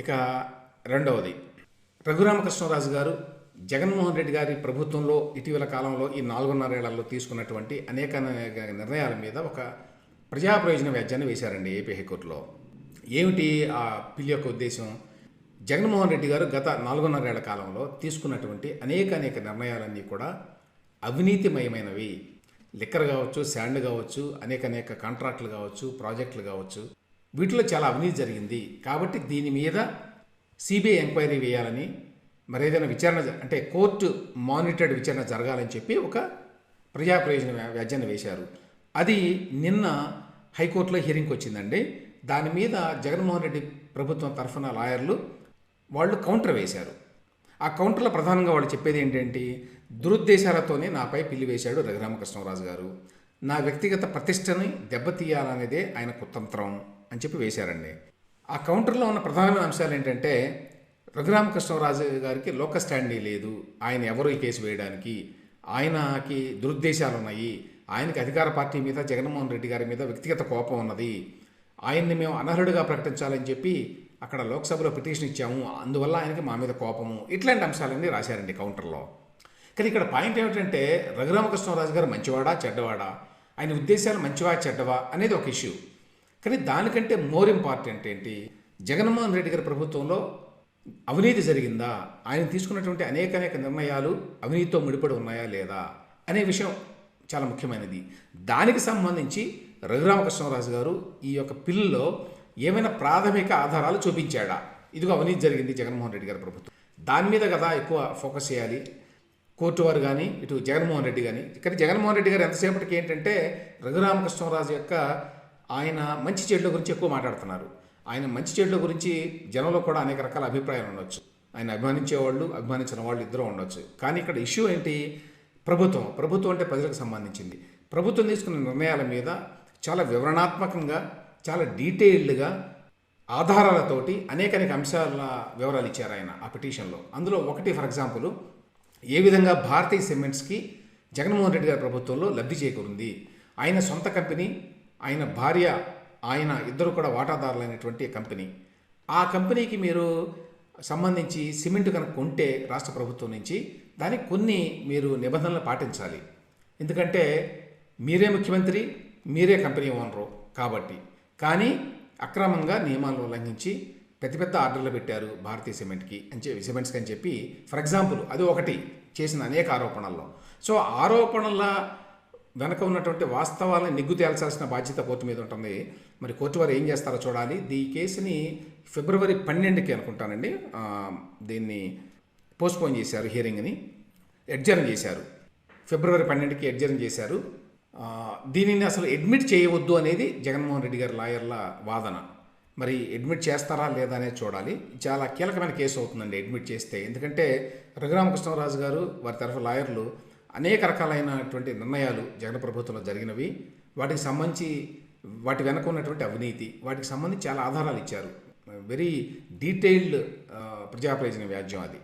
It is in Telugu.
ఇక రెండవది. రఘురామకృష్ణరాజు గారు జగన్మోహన్ రెడ్డి గారి ప్రభుత్వంలో ఇటీవల కాలంలో ఈ నాలుగున్నరేళ్ళలో తీసుకున్నటువంటి అనేక నిర్ణయాల మీద ఒక ప్రజా ప్రయోజన వ్యాజ్యాన్ని వేశారండి ఏపీ హైకోర్టులో. ఏమిటి ఆ పిల్లి యొక్క ఉద్దేశం? జగన్మోహన్ రెడ్డి గారు గత నాలుగున్నరేళ్ళ కాలంలో తీసుకున్నటువంటి అనేక అనేక నిర్ణయాలన్నీ కూడా అవినీతిమయమైనవి. లిక్కర్ కావచ్చు శాండ్ కావచ్చు అనేక అనేక కాంట్రాక్టులు కావచ్చు ప్రాజెక్టులు కావచ్చు. వీటిలో చాలా అవినీతి జరిగింది. కాబట్టి దీని మీద సిబిఐ ఎంక్వైరీ వేయాలని మరి ఏదైనా విచారణ అంటే కోర్టు మానిటర్డ్ విచారణ జరగాలని చెప్పి ఒక ప్రజా ప్రయోజన వ్యాజ్యం వేశారు. అది నిన్న హైకోర్టులో హియరింగ్కి వచ్చిందండి. దాని మీద జగన్మోహన్ రెడ్డి ప్రభుత్వం తరఫున లాయర్లు వాళ్ళు కౌంటర్ వేశారు. ఆ కౌంటర్లో ప్రధానంగా వాళ్ళు చెప్పేది ఏంటంటే దురుద్దేశాలతోనే నాపై పిల్లి వేశాడు రఘురామకృష్ణరాజు గారు. నా వ్యక్తిగత ప్రతిష్టని దెబ్బతీయాలనేదే ఆయన కుతంత్రం. అని చెప్పి వేశారండి. ఆ కౌంటర్లో ఉన్న ప్రధానమైన అంశాలు ఏంటంటే రఘురామకృష్ణరాజు గారికి లోక స్టాండీ లేదు. ఆయన ఎవరు ఈ కేసు వేయడానికి? ఆయనకి దురుద్దేశాలు ఉన్నాయి. ఆయనకి అధికార పార్టీ మీద జగన్మోహన్ రెడ్డి గారి మీద వ్యక్తిగత కోపం ఉన్నది. ఆయన్ని మేము అనర్హుడిగా ప్రకటించాలని చెప్పి అక్కడ లోక్సభలో పిటిషన్ ఇచ్చాము. అందువల్ల ఆయనకి మా మీద కోపము. ఇట్లాంటి అంశాలన్నీ రాశారండి కౌంటర్లో. కానీ ఇక్కడ పాయింట్ ఏమిటంటే రఘురామకృష్ణరాజు గారు మంచివాడా? చెడ్డవాడా? ఆయన ఉద్దేశాలు మంచివా? చెడ్డవా? అనేది ఒక ఇష్యూ. కానీ దానికంటే మోర్ ఇంపార్టెంట్ ఏంటి? జగన్మోహన్ రెడ్డి గారి ప్రభుత్వంలో అవినీతి జరిగిందా? ఆయన తీసుకున్నటువంటి అనేక అనేక నిర్ణయాలు అవినీతితో ముడిపడి ఉన్నాయా లేదా? అనే విషయం చాలా ముఖ్యమైనది. దానికి సంబంధించి రఘురామకృష్ణరాజు గారు ఈ యొక్క పిల్లలో ఏమైనా ప్రాథమిక ఆధారాలు చూపించాడా? ఇదిగో అవినీతి జరిగింది జగన్మోహన్ రెడ్డి గారి ప్రభుత్వం. దాని మీద కదా ఎక్కువ ఫోకస్ చేయాలి. కోర్టు వారు కానీ ఇటు జగన్మోహన్ రెడ్డి కానీ కానీ జగన్మోహన్ రెడ్డి గారు ఎంతసేపటికి ఏంటంటే రఘురామకృష్ణరాజు యొక్క ఆయన మంచి చెడుల గురించి ఎక్కువ మాట్లాడుతున్నారు. ఆయన మంచి చెడుల గురించి జనంలో కూడా అనేక రకాల అభిప్రాయాలు ఉండొచ్చు. ఆయన అభిమానించే వాళ్ళు అభిమానించిన వాళ్ళు ఇద్దరు ఉండొచ్చు. కానీ ఇక్కడ ఇష్యూ ఏంటి? ప్రభుత్వం. ప్రభుత్వం అంటే ప్రజలకు సంబంధించింది. ప్రభుత్వం తీసుకున్న నిర్ణయాల మీద చాలా వివరణాత్మకంగా చాలా డీటెయిల్డ్గా ఆధారాలతోటి అనేక అనేక అంశాల వివరాలు ఇచ్చారు ఆయన ఆ పిటిషన్లో. అందులో ఒకటి ఫర్ ఎగ్జాంపుల్ ఏ విధంగా భారతీయ సిమెంట్స్కి జగన్మోహన్ రెడ్డి గారి ప్రభుత్వంలో లబ్ధి చేకూరింది? ఆయన సొంత కంపెనీ ఆయన భార్య ఆయన ఇద్దరు కూడా వాటాదారులైనటువంటి కంపెనీ. ఆ కంపెనీకి మీరు సంబంధించి సిమెంట్ కనుక కొంటే రాష్ట్ర ప్రభుత్వం నుంచి దానికి కొన్ని మీరు నిబంధనలు పాటించాలి. ఎందుకంటే మీరే ముఖ్యమంత్రి మీరే కంపెనీ ఓనరు కాబట్టి. కానీ అక్రమంగా నియమాలను ఉల్లంఘించి పెద్ద పెద్ద ఆర్డర్లు పెట్టారు భారతీయ సిమెంట్కి అని చెప్పి సిమెంట్స్కి అని చెప్పి. ఫర్ ఎగ్జాంపుల్ అది ఒకటి చేసిన అనేక ఆరోపణల్లో. సో ఆరోపణల వెనక ఉన్నటువంటి వాస్తవాలను నిగ్గు తేల్చాల్సిన బాధ్యత కోర్టు మీద ఉంటుంది. మరి కోర్టు వారు ఏం చేస్తారో చూడాలి. ఈ కేసుని ఫిబ్రవరి పన్నెండుకి అనుకుంటానండి. దీన్ని పోస్ట్పోన్ చేశారు హియరింగ్ని ఎడ్జర్న్ చేశారు. ఫిబ్రవరి పన్నెండుకి ఎడ్జర్న్ చేశారు. దీనిని అసలు అడ్మిట్ చేయవద్దు అనేది జగన్మోహన్ రెడ్డి గారి లాయర్ల వాదన. మరి అడ్మిట్ చేస్తారా లేదా అనేది చూడాలి. చాలా కీలకమైన కేసు అవుతుందండి అడ్మిట్ చేస్తే. ఎందుకంటే రఘురామకృష్ణరాజు గారు వారి తరఫు లాయర్లు అనేక రకాలైనటువంటి నిర్ణయాలు జగన్ ప్రభుత్వంలో జరిగినవి. వాటికి సంబంధించి వాటి వెనక ఉన్నటువంటి అవినీతి వాటికి సంబంధించి చాలా ఆధారాలు ఇచ్చారు. వెరీ డీటెయిల్డ్ uh, ప్రజాప్రయోజన వ్యాజ్యం అది.